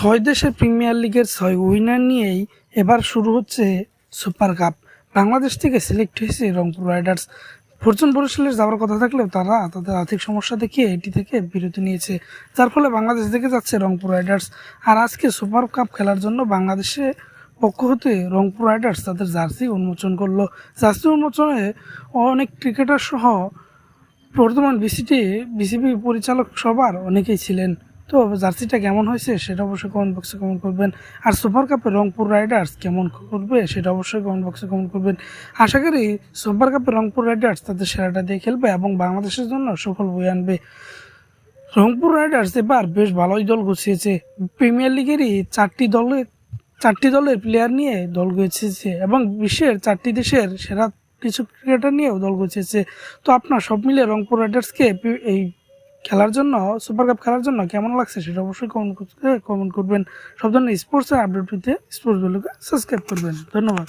ছয় দেশের প্রিমিয়ার লিগের ছয় উইনার নিয়েই এবার শুরু হচ্ছে সুপার কাপ। বাংলাদেশ থেকে সিলেক্ট হয়েছে রংপুর রাইডার্স। ফরচুন বরিশালের যাওয়ার কথা থাকলেও তারা তাদের আর্থিক সমস্যা দেখিয়ে এটি থেকে বিরতি নিয়েছে। যার ফলে বাংলাদেশ থেকে যাচ্ছে রংপুর রাইডার্স। আর আজকে সুপার কাপ খেলার জন্য বাংলাদেশে পক্ষ হতে রংপুর রাইডার্স তাদের জার্সি উন্মোচন করল। জার্সি উন্মোচনে অনেক ক্রিকেটার সহ বর্তমান বিসিটি, বিসিবি পরিচালক সবার অনেকেই ছিলেন। তো জার্সিটা কেমন হয়েছে সেটা অবশ্যই কমেন্ট বক্সে কমেন্ট করবেন। আর সুপার কাপে রংপুর রাইডার্স কেমন করবে সেটা অবশ্যই কমেন্ট বক্সে কমেন্ট করবেন। আশা করি সুপার কাপে রংপুর রাইডার্স তাদের সেরাটা দিয়ে খেলবে এবং বাংলাদেশের জন্য সফল বই আনবে। রংপুর রাইডার্স এবার বেশ ভালোই দল গুছিয়েছে। প্রিমিয়ার লিগেরই চারটি দলে, চারটি দলের প্লেয়ার নিয়ে দল গুছিয়েছে এবং বিশ্বের চারটি দেশের সেরা কিছু ক্রিকেটার নিয়েও দল গুছিয়েছে। তো আপনার সব মিলে রংপুর রাইডার্সকে এই খেলার জন্য সুপার কাপ খেলার জন্য কেমন লাগছে সেটা অবশ্যই কমেন্ট করতে কমেন্ট করবেন। সব ধরনের স্পোর্টসের আপডেট পেতে স্পোর্টস সাবস্ক্রাইব করবেন। ধন্যবাদ।